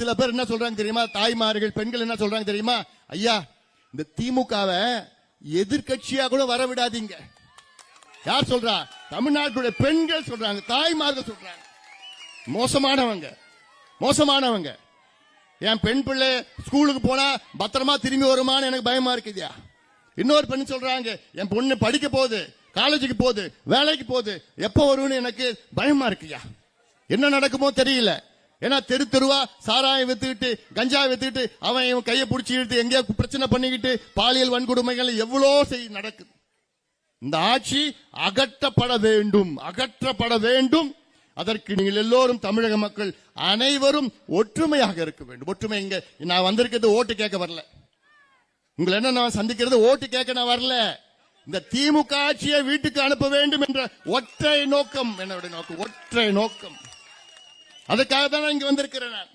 சில பேர் என்ன சொல்றாங்க தெரியுமா? தாய்மார்கள் பெண்கள் என்ன சொல்றாங்க தெரியுமா? ஐயா இந்த திமுகவை எதிர்க்கட்சியா கூட வர விடாதீங்க யார் சொல்றா? தமிழ்நாட்டுடைய பெண்கள் சொல்றாங்க தாய்மார்கள் சொல்றாங்க. மோசமானவங்க. மோசமானவங்க. என் பெண் பிள்ளை ஸ்கூலுக்கு போனா பத்திரமா திரும்பி வருமான்னு எனக்கு பயமா இருக்குதுயா இன்னொரு பெண் சொல்றாங்க என் பொண்ணு படிக்க போகுது காலேஜுக்கு போகுது வேலைக்கு போகுது எப்போ வரும்னு எனக்கு பயமா இருக்குயா என்ன நடக்குமோ தெரியல. ஏன்னா தெரு தெருவா சாராயம் வித்துக்கிட்டு கஞ்சா வித்துக்கிட்டு அவன் இவன் கையை பிடிச்சி இழுத்து எங்கேயோ பிரச்சனை பண்ணிக்கிட்டு பாலியல் வன்கொடுமைகள் எவ்வளோ செய் நடக்குது. இந்த ஆட்சி அகற்றப்பட வேண்டும் அகற்றப்பட வேண்டும். அதற்கு நீங்கள் எல்லோரும் தமிழக மக்கள் அனைவரும் ஒற்றுமையாக இருக்க வேண்டும். ஒற்றுமை இங்க நான் வந்திருக்கிறது ஓட்டு கேட்க வரல. உங்களை என்ன நான் சந்திக்கிறது? ஓட்டு கேட்க நான் வரல. இந்த திமுக ஆட்சியை வீட்டுக்கு அனுப்ப வேண்டும் என்ற ஒற்றை நோக்கம் என்னுடைய நோக்கம் ஒற்றை நோக்கம். அதுக்காக தான் நான் இங்க வந்திருக்கிறேன் நான்.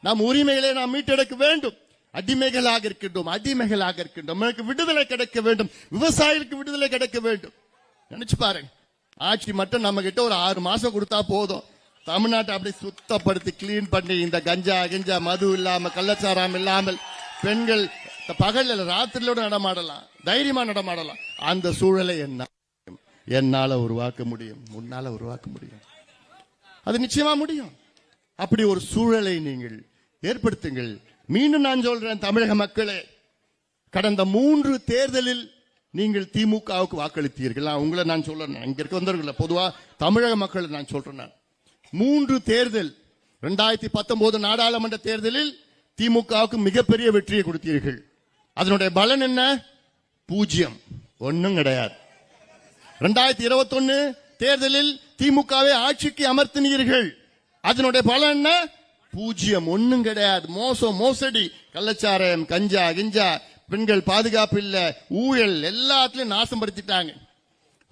நாம் உரிமைகளை நாம் மீட்டெடுக்க வேண்டும். அடிமைகளாக இருக்கின்றோம் அடிமைகளாக இருக்கின்றோம். எனக்கு விடுதலை கிடைக்க வேண்டும். விவசாயிகளுக்கு விடுதலை கிடைக்க வேண்டும். நினைச்சு பாருங்க. ஆட்சி மட்டும் நம்ம கிட்ட ஒரு ஆறு மாசம் கொடுத்தா போதும். தமிழ்நாட்டை அப்படியே சுத்தப்படுத்தி கிளீன் பண்ணி இந்த கஞ்சா கிஞ்சா மது இல்லாம கள்ளச்சாரம் இல்லாமல் பெண்கள் இந்த பகல்ல ராத்திரியோட நடமாடலாம். தைரியமா நடமாடலாம். அந்த சூழலை என்ன என்னால உருவாக்க முடியும். உன்னால உருவாக்க முடியும். அது நிச்சயமா முடியும். அப்படி ஒரு சூழலை நீங்கள் ஏற்படுத்துங்கள். மீண்டும் நான் சொல்றேன் தமிழக மக்களே கடந்த மூன்று தேர்தலில் நீங்கள் திமுகவுக்கு வாக்களித்தீர்கள். நான் உங்களை நான் சொல்றேன் இங்க இருக்க வந்தவர்கள் பொதுவா தமிழக மக்களை நான் சொல்றேன் நான். மூன்று தேர்தல் ரெண்டாயிரத்தி பத்தொன்பது நாடாளுமன்ற தேர்தலில் திமுகவுக்கு மிகப்பெரிய வெற்றியை கொடுத்தீர்கள். அதனுடைய பலன் என்ன? பூஜ்ஜியம். ஒன்றும் கிடையாது. ரெண்டாயிரத்தி இருபத்தொன்னு தேர்தலில் திமுகவை ஆட்சிக்கு அமர்த்தினீர்கள். அதனுடைய பலன் என்ன? பூஜ்ஜியம் ஒண்ணும் கிடையாது. மோசம் மோசடி. கள்ளச்சாரம் கஞ்சா கிஞ்சா பெண்கள் பாதுகாப்பு இல்லை ஊழல் எல்லாத்துலயும் நாசம் படுத்திட்டாங்க.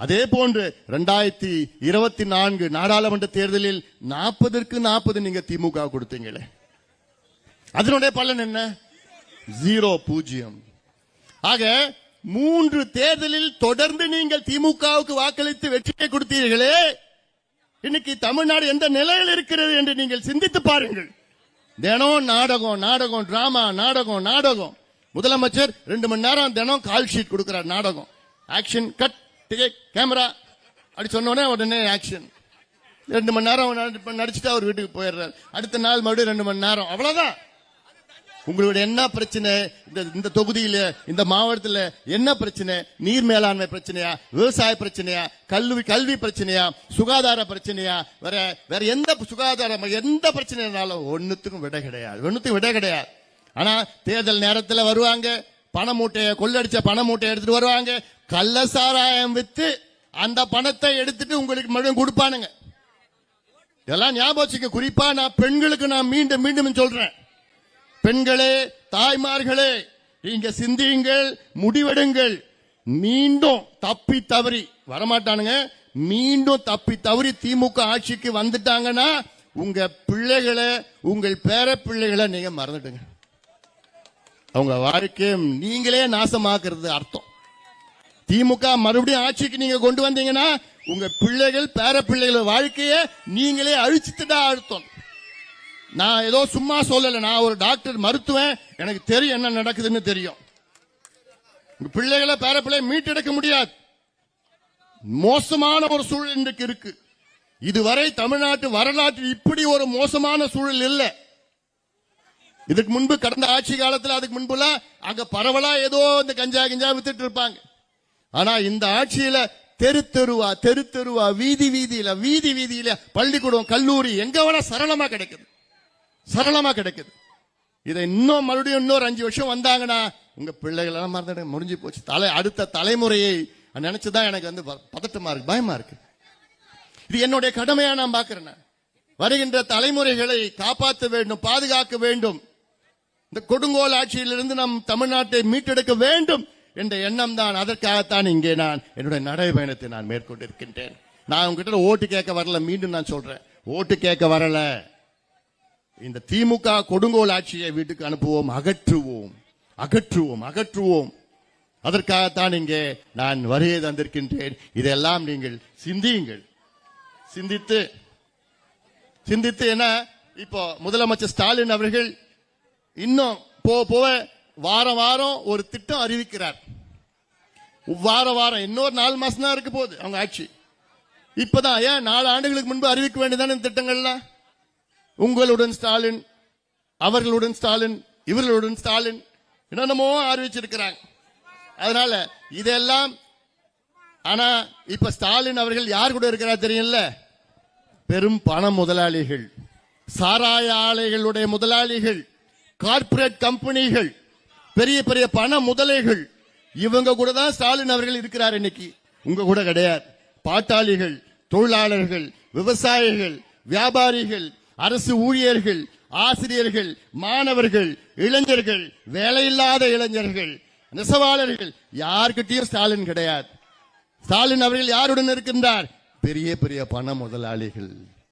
அதே போன்று ரெண்டாயிரத்தி இருபத்தி நான்கு நாடாளுமன்ற தேர்தலில் நாற்பதற்கு நாற்பது நீங்க திமுக கொடுத்தீங்களே. அதனுடைய பலன் என்ன? ஜீரோ பூஜ்ஜியம் ஆக மூன்று தேர்தலில் தொடர்ந்து நீங்கள் திமுகவுக்கு வாக்களித்து வெற்றியை கொடுத்தீர்களே இன்னைக்கு தமிழ்நாடு எந்த நிலையில் இருக்கிறது என்று நீங்கள் சிந்தித்து பாருங்கள். தினம் நாடகம் நாடகம் டிராமா நாடகம் நாடகம். முதலமைச்சர் ரெண்டு மணி நேரம் தினம் கால் ஷீட் கொடுக்கிறார் நாடகம். ஆக்ஷன் கட் டிக்கெட் கேமரா அப்படி சொன்ன உடனே ஆக்ஷன் ரெண்டு மணி நேரம் நடிச்சுட்டு அவர் வீட்டுக்கு போயிடுறாரு. அடுத்த நாள் மறுபடியும் ரெண்டு மணி நேரம். அவ்வளவுதான். உங்களுடைய என்ன பிரச்சனை? இந்த இந்த தொகுதியில இந்த மாவட்டத்தில் என்ன பிரச்சனை? நீர் மேலாண்மை பிரச்சனையா? விவசாய பிரச்சனையா? கல்வி கல்வி பிரச்சனையா? சுகாதார பிரச்சனையா? வேற வேற எந்த சுகாதார எந்த பிரச்சனைனாலும் ஒன்றுத்துக்கும் விடை கிடையாது. ஒன்றுத்துக்கும் விடை கிடையாது. ஆனா தேர்தல் நேரத்தில் வருவாங்க. பண மூட்டையை கொள்ளடிச்ச பண மூட்டையை எடுத்துட்டு வருவாங்க. கள்ள சாராயம் வித்து அந்த பணத்தை எடுத்துட்டு உங்களுக்கு மறுபடியும் கொடுப்பானுங்க. இதெல்லாம் ஞாபகம் வச்சுக்க. குறிப்பா நான் பெண்களுக்கு நான் மீண்டும் மீண்டும் சொல்றேன். பெண்களே தாய்மார்களே நீங்க சிந்தியுங்கள் முடிவெடுங்கள். மீண்டும் தப்பி தவறி வரமாட்டானுங்க. மீண்டும் தப்பி தவறி திமுக ஆட்சிக்கு வந்துட்டாங்கன்னா உங்க பிள்ளைகளை உங்கள் பேர பிள்ளைகளை நீங்க மறந்துடுங்க. அவங்க வாழ்க்கையை நீங்களே நாசமாக்குறது அர்த்தம். திமுக மறுபடியும் ஆட்சிக்கு நீங்க கொண்டு வந்தீங்கன்னா உங்க பிள்ளைகள் பேர பிள்ளைகள் வாழ்க்கையை நீங்களே அழிச்சுட்டுடா அர்த்தம் நான் ஏதோ சும்மா சொல்லல நான் ஒரு டாக்டர் மருத்துவன். எனக்கு தெரியும் என்ன நடக்குதுன்னு தெரியும். பிள்ளைகளை பேர பிள்ளை மீட்டெடுக்க முடியாது. மோசமான ஒரு சூழல் இன்றைக்கு இருக்கு. இதுவரை தமிழ்நாட்டு வரலாற்றில் இப்படி ஒரு மோசமான சூழல் இல்லை. இதுக்கு முன்பு கடந்த ஆட்சி காலத்தில் அதுக்கு முன்புல அங்க பரவலா ஏதோ இந்த கஞ்சா கஞ்சா வித்துட்டு இருப்பாங்க. ஆனா இந்த ஆட்சியில தெரு தெருவா தெரு தெருவா வீதி வீதியில வீதி வீதியில பள்ளிக்கூடம் கல்லூரி எங்க வேணா சரளமா கிடைக்குது. சரளமா கிடைக்குது. இதை இன்னும் மறுபடியும் இன்னொரு அஞ்சு வருஷம் வந்தாங்கன்னா உங்க பிள்ளைகள் எல்லாம் முடிஞ்சு போச்சு. தலை அடுத்த தலைமுறையை நினைச்சுதான் எனக்கு வந்து ப- பதட்டமா இருக்கு பயமா இருக்கு. இது என்னுடைய கடமையா நான் பாக்குறேன் வருகின்ற தலைமுறைகளை காப்பாற்ற வேண்டும் பாதுகாக்க வேண்டும். இந்த கொடுங்கோல் ஆட்சியிலிருந்து நம் தமிழ்நாட்டை மீட்டெடுக்க வேண்டும் என்ற எண்ணம் தான் அதற்காகத்தான் இங்கே நான் என்னுடைய நடைபயணத்தை நான் மேற்கொண்டிருக்கின்றேன். நான் உங்ககிட்ட ஓட்டு கேட்க வரல மீண்டும் நான் சொல்றேன். ஓட்டு கேட்க வரல. இந்த திமுக கொடுங்கோல் ஆட்சியை வீட்டுக்கு அனுப்புவோம் அகற்றுவோம். அகற்றுவோம் அகற்றுவோம். அதற்காகத்தான் இங்கே நான் வருகை தந்திருக்கின்றேன். இதெல்லாம் நீங்கள் சிந்தியுங்கள். சிந்தித்து சிந்தித்து என்ன? இப்போ முதலமைச்சர் ஸ்டாலின் அவர்கள் இன்னும் போக போக வாரம் வாரம் ஒரு திட்டம் அறிவிக்கிறார். வார வாரம் இன்னொரு நாலு மாசம் தான் இருக்க போகுது அவங்க ஆட்சி. இப்பதான் ஏன் நாலு ஆண்டுகளுக்கு முன்பு அறிவிக்க வேண்டியதான இந்த திட்டங்கள்லாம்? உங்களுடன் ஸ்டாலின் அவர்களுடன் ஸ்டாலின் இவர்களுடன் ஸ்டாலின். என்னென்னமோ அறிவிச்சிருக்கிறாங்க அதனால இதெல்லாம் ஆனா இப்ப ஸ்டாலின் அவர்கள் யார் கூட இருக்கிறார் தெரியும்ல? பெரும் பண முதலாளிகள் சாராய ஆலைகளுடைய முதலாளிகள் கார்ப்பரேட் கம்பெனிகள் பெரிய பெரிய பண முதலைகள். இவங்க கூட தான் ஸ்டாலின் அவர்கள் இருக்கிறார் இன்னைக்கு. உங்க கூட கிடையாது. பாட்டாளிகள் தொழிலாளர்கள் விவசாயிகள் வியாபாரிகள் அரசு ஊழியர்கள் ஆசிரியர்கள் மாணவர்கள் இளைஞர்கள் வேலையில்லாத இளைஞர்கள் நெசவாளர்கள் யார்கிட்டயும் ஸ்டாலின் கிடையாது. ஸ்டாலின் அவர்கள் யாருடன் இருக்கின்றார்? பெரிய பெரிய பண முதலாளிகள்.